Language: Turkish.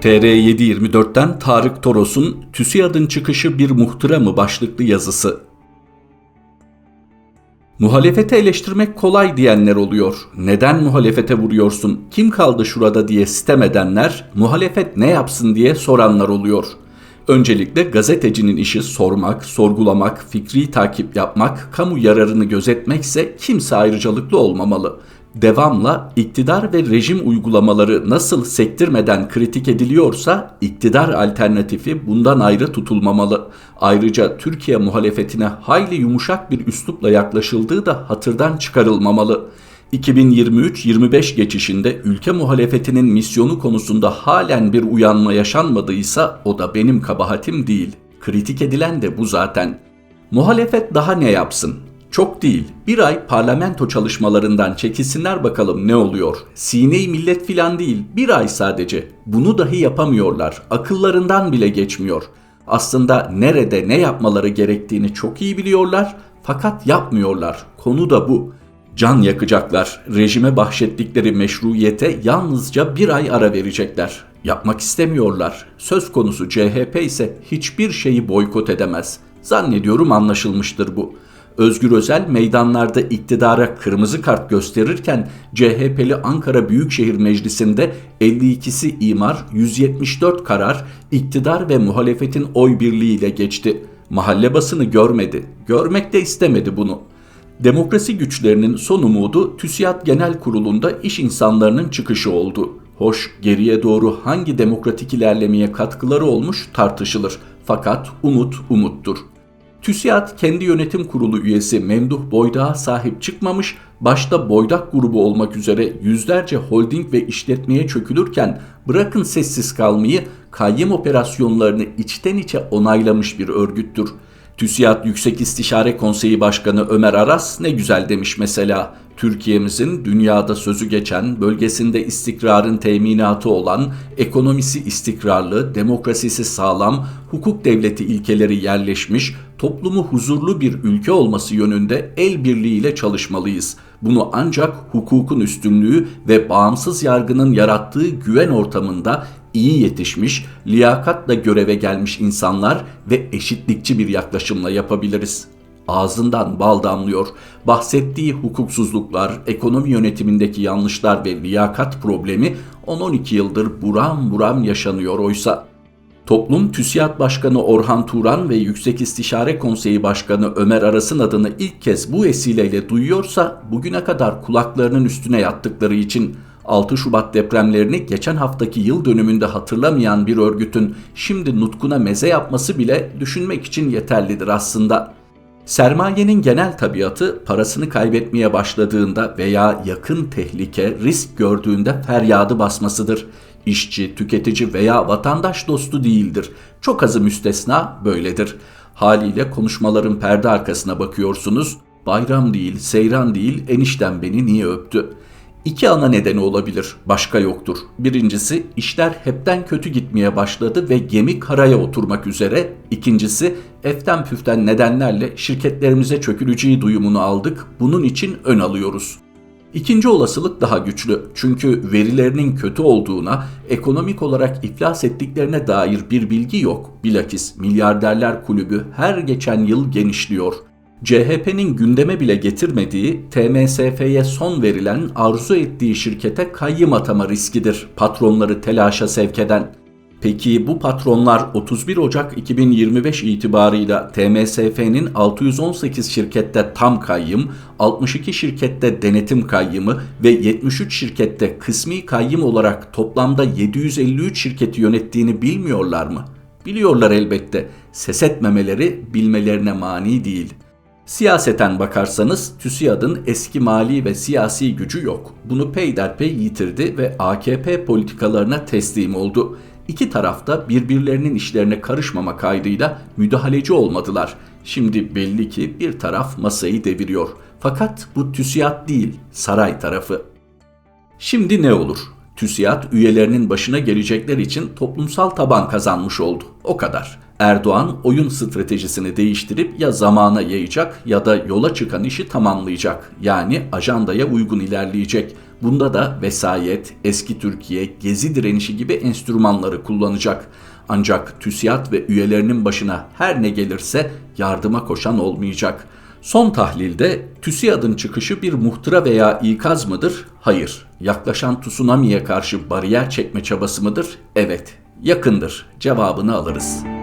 TR724'ten Tarık Toros'un TÜSİAD'ın çıkışı bir muhtıra mı başlıklı yazısı. Muhalefete eleştirmek kolay diyenler oluyor. Neden muhalefete vuruyorsun? Kim kaldı şurada diye sitem edenler, muhalefet ne yapsın diye soranlar oluyor. Öncelikle gazetecinin işi sormak, sorgulamak, fikri takip yapmak, kamu yararını gözetmekse kimse ayrıcalıklı olmamalı devamla iktidar ve rejim uygulamaları nasıl sektirmeden kritik ediliyorsa iktidar alternatifi bundan ayrı tutulmamalı. Ayrıca Türkiye muhalefetine hayli yumuşak bir üslupla yaklaşıldığı da hatırdan çıkarılmamalı. 2023-25 geçişinde ülke muhalefetinin misyonu konusunda halen bir uyanma yaşanmadıysa o da benim kabahatim değil. Kritik edilen de bu zaten. Muhalefet daha ne yapsın? Çok değil. Bir ay parlamento çalışmalarından çekilsinler bakalım ne oluyor. Sineyi millet filan değil. Bir ay sadece. Bunu dahi yapamıyorlar. Akıllarından bile geçmiyor. Aslında nerede ne yapmaları gerektiğini çok iyi biliyorlar fakat yapmıyorlar. Konu da bu. Can yakacaklar. Rejime bahşettikleri meşruiyete yalnızca bir ay ara verecekler. Yapmak istemiyorlar. Söz konusu CHP ise hiçbir şeyi boykot edemez. Zannediyorum anlaşılmıştır bu. Özgür Özel meydanlarda iktidara kırmızı kart gösterirken CHP'li Ankara Büyükşehir Meclisi'nde 52'si imar, 174 karar iktidar ve muhalefetin oy birliğiyle geçti. Mahalle basını görmedi. Görmek de istemedi bunu. Demokrasi güçlerinin son umudu TÜSİAD Genel Kurulu'nda iş insanlarının çıkışı oldu. Hoş geriye doğru hangi demokratik ilerlemeye katkıları olmuş tartışılır. Fakat umut umuttur. TÜSİAD kendi yönetim kurulu üyesi Memduh Boydak'a sahip çıkmamış, başta Boydak grubu olmak üzere yüzlerce holding ve işletmeye çökülürken bırakın sessiz kalmayı kayyım operasyonlarını içten içe onaylamış bir örgüttür. TÜSİAD Yüksek İstişare Konseyi Başkanı Ömer Aras ne güzel demiş mesela. Türkiye'mizin dünyada sözü geçen, bölgesinde istikrarın teminatı olan, ekonomisi istikrarlı, demokrasisi sağlam, hukuk devleti ilkeleri yerleşmiş, toplumu huzurlu bir ülke olması yönünde el birliğiyle çalışmalıyız. Bunu ancak hukukun üstünlüğü ve bağımsız yargının yarattığı güven ortamında iyi yetişmiş, liyakatla göreve gelmiş insanlar ve eşitlikçi bir yaklaşımla yapabiliriz. Ağzından bal damlıyor. Bahsettiği hukuksuzluklar, ekonomi yönetimindeki yanlışlar ve liyakat problemi 10-12 yıldır buram buram yaşanıyor oysa. Toplum TÜSİAD Başkanı Orhan Turan ve Yüksek İstişare Konseyi Başkanı Ömer Aras'ın adını ilk kez bu vesileyle duyuyorsa bugüne kadar kulaklarının üstüne yattıkları için 6 Şubat depremlerini geçen haftaki yıl dönümünde hatırlamayan bir örgütün şimdi nutkuna meze yapması bile düşünmek için yeterlidir aslında. Sermayenin genel tabiatı parasını kaybetmeye başladığında veya yakın tehlike, risk gördüğünde feryadı basmasıdır. İşçi, tüketici veya vatandaş dostu değildir. Çok azı müstesna böyledir. Haliyle konuşmaların perde arkasına bakıyorsunuz. Bayram değil, seyran değil, enişten beni niye öptü? İki ana nedeni olabilir, başka yoktur. Birincisi işler hepten kötü gitmeye başladı ve gemi karaya oturmak üzere. İkincisi eften püften nedenlerle şirketlerimize çöküleceği duyumunu aldık, bunun için ön alıyoruz. İkinci olasılık daha güçlü. Çünkü verilerinin kötü olduğuna, ekonomik olarak iflas ettiklerine dair bir bilgi yok. Bilakis milyarderler kulübü her geçen yıl genişliyor. CHP'nin gündeme bile getirmediği TMSF'ye son verilen arzu ettiği şirkete kayyım atama riskidir patronları telaşa sevk eden. Peki bu patronlar 31 Ocak 2025 itibarıyla TMSF'nin 618 şirkette tam kayyım, 62 şirkette denetim kayyımı ve 73 şirkette kısmi kayyım olarak toplamda 753 şirketi yönettiğini bilmiyorlar mı? Biliyorlar elbette. Ses etmemeleri bilmelerine mani değil.'' Siyaseten bakarsanız TÜSİAD'ın eski mali ve siyasi gücü yok. Bunu peyderpey yitirdi ve AKP politikalarına teslim oldu. İki tarafta birbirlerinin işlerine karışmama kaydıyla müdahaleci olmadılar. Şimdi belli ki bir taraf masayı deviriyor. Fakat bu TÜSİAD değil, saray tarafı. Şimdi ne olur? TÜSİAD üyelerinin başına gelecekler için toplumsal taban kazanmış oldu. O kadar. Erdoğan oyun stratejisini değiştirip ya zamana yayacak ya da yola çıkan işi tamamlayacak. Yani ajandaya uygun ilerleyecek. Bunda da vesayet, eski Türkiye, gezi direnişi gibi enstrümanları kullanacak. Ancak TÜSİAD ve üyelerinin başına her ne gelirse yardıma koşan olmayacak. Son tahlilde TÜSİAD'ın çıkışı bir muhtıra veya ikaz mıdır? Hayır. Yaklaşan tsunami'ye karşı bariyer çekme çabası mıdır? Evet. Yakındır. Cevabını alırız.